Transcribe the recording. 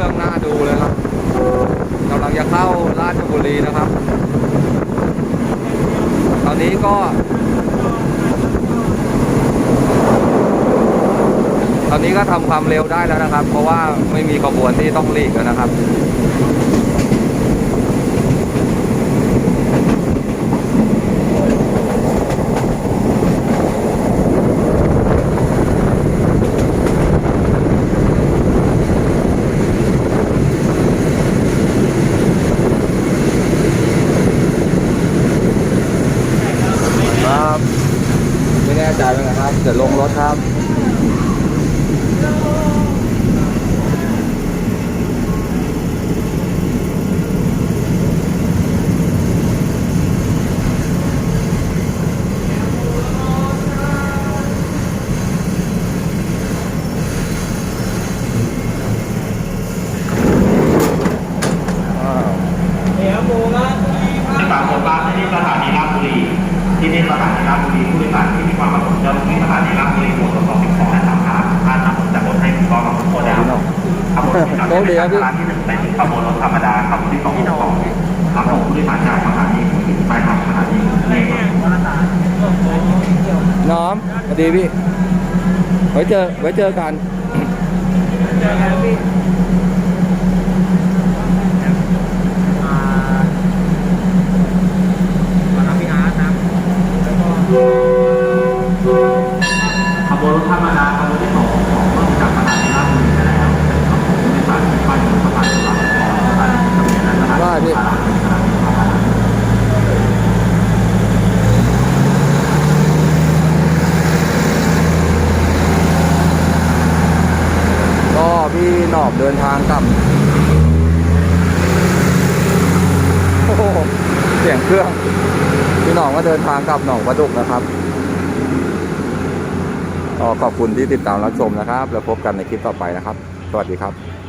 รื่องน่าดูเลยครับกำลังจะเข้าราชบุรีนะครับ ตอนนี้ก็ตอนนี้ก็ทำความเร็วได้แล้วนะครับ เพราะว่าไม่มีขบวนที่ต้องหลีกแล้วนะครับ แน่ใจเหมือนกันครับเดี๋ยวลงรถครับอ้าวที่ปากคนบ้านที่สถานีราชบุรีที่นี่สถานีราชบุรีผู้โดยสารที่ มีความประสงค์จะลงที่สถานีราชบุรีหมวดสองสิบสองและสามครับท่านนำจากรถให้ถูกองกับรถโคดาวขบวนที่สองเป็นขบวนที่หนึ่งเป็นขบวนรถธรรมดาขบวนที่สองสองรับส่งผู้โดยสารจากสถานีไปทางสถานีเลขน้อมสวัสดีพี่ไว้เจอไว้เจอกันขบวนรถ ธรรมดาขบวนที่สองของเมื่อจากสถานีราชบุรีไปแล้วเป็นขบวนผู้โดยสารที่ไปถึงสถานีราชบุรีสถานีเสมียนแลานีได้พี่สถานีสถานีก็พี่หนอบเดินทางกลับโอ้โหเสียงเครื่องพี่หนอบก็เดินทางกลับหนองประดุกนะครับ ก็ขอบคุณที่ติดตามรับชมนะครับ แล้วพบกันในคลิปต่อไปนะครับ สวัสดีครับ